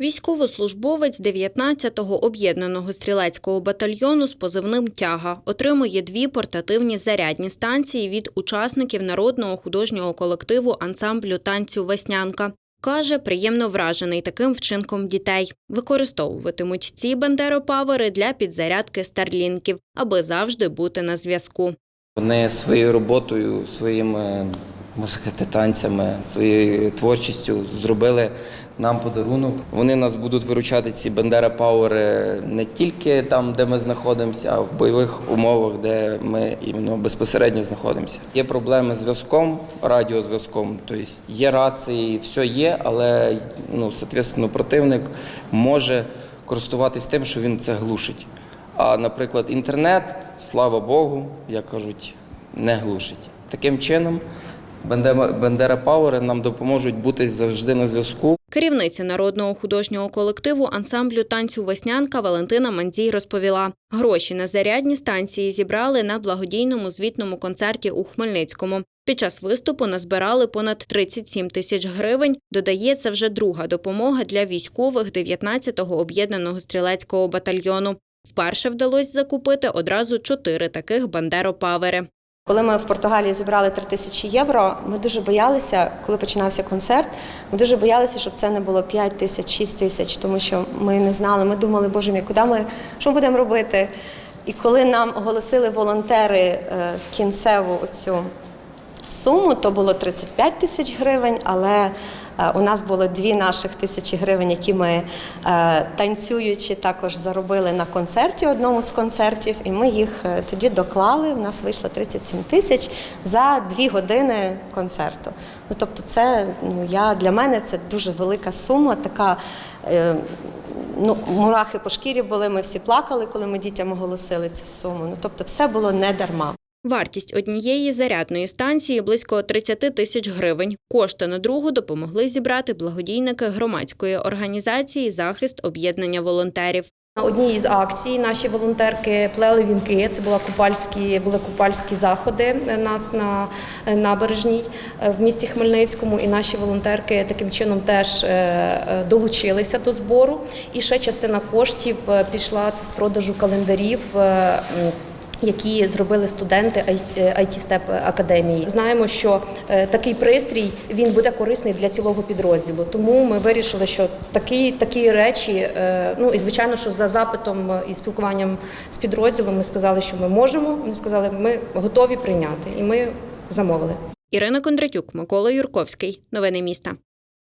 Військовослужбовець 19-го об'єднаного стрілецького батальйону з позивним Тяга отримує дві портативні зарядні станції від учасників народного художнього колективу ансамблю танцю Веснянка. Каже, приємно вражений таким вчинком дітей. Використовуватимуть ці бандеропавери для підзарядки старлінків, аби завжди бути на зв'язку. Вони своєю роботою, своїми можна сказати, танцями, своєю творчістю зробили нам подарунок. Вони нас будуть виручати ці Бендера Пауери не тільки там, де ми знаходимося, а в бойових умовах, де ми іменно безпосередньо знаходимося. Є проблеми з зв'язком, радіозв'язком, тобто є рації, все є, але ну, соответственно, противник може користуватись тим, що він це глушить. А, наприклад, інтернет, слава Богу, як кажуть, не глушить. Таким чином, Бендера Пауери нам допоможуть бути завжди на зв'язку. Керівниця народного художнього колективу ансамблю танцю Веснянка Валентина Мандзій розповіла, гроші на зарядні станції зібрали на благодійному звітному концерті у Хмельницькому. Під час виступу назбирали понад 37 тисяч гривень. Додає, це вже друга допомога для військових 19-го об'єднаного стрілецького батальйону. Вперше вдалося закупити одразу чотири таких бандеропавери. Коли ми в Португалії зібрали 3 тисячі євро, ми дуже боялися, коли починався концерт, ми дуже боялися, щоб це не було 5 тисяч, 6 тисяч, тому що ми не знали, ми думали, боже мій, куди ми, що ми будемо робити? І коли нам оголосили волонтери е, кінцеву оцю суму, то було 35 тисяч гривень, але е, у нас було дві наших тисячі гривень, які ми е, танцюючи також заробили на концерті, одному з концертів, і ми їх е, тоді доклали. У нас вийшло 37 тисяч за дві години концерту. Ну тобто, це ну я для мене це дуже велика сума, така. Ну, мурахи по шкірі були, ми всі плакали, коли ми дітям оголосили цю суму. Ну тобто, все було не дарма. Вартість однієї зарядної станції близько 30 тисяч гривень. Кошти на другу допомогли зібрати благодійники громадської організації Захист об'єднання волонтерів. На одній із акцій наші волонтерки плели вінки. Це була купальські, були купальські заходи нас на набережній е, в місті Хмельницькому. І наші волонтерки таким чином теж е, е, долучилися до збору. І ще частина коштів пішла це з продажу календарів. Е, які зробили студенти IT Step академії. Знаємо, що е, такий пристрій він буде корисний для цілого підрозділу. Тому ми вирішили, що такі, такі речі, е, ну і звичайно, що за запитом е, і спілкуванням з підрозділом ми сказали, що ми можемо. Вони сказали, ми готові прийняти, і ми замовили. Ірина Кондратюк, Микола Юрковський. Новини міста.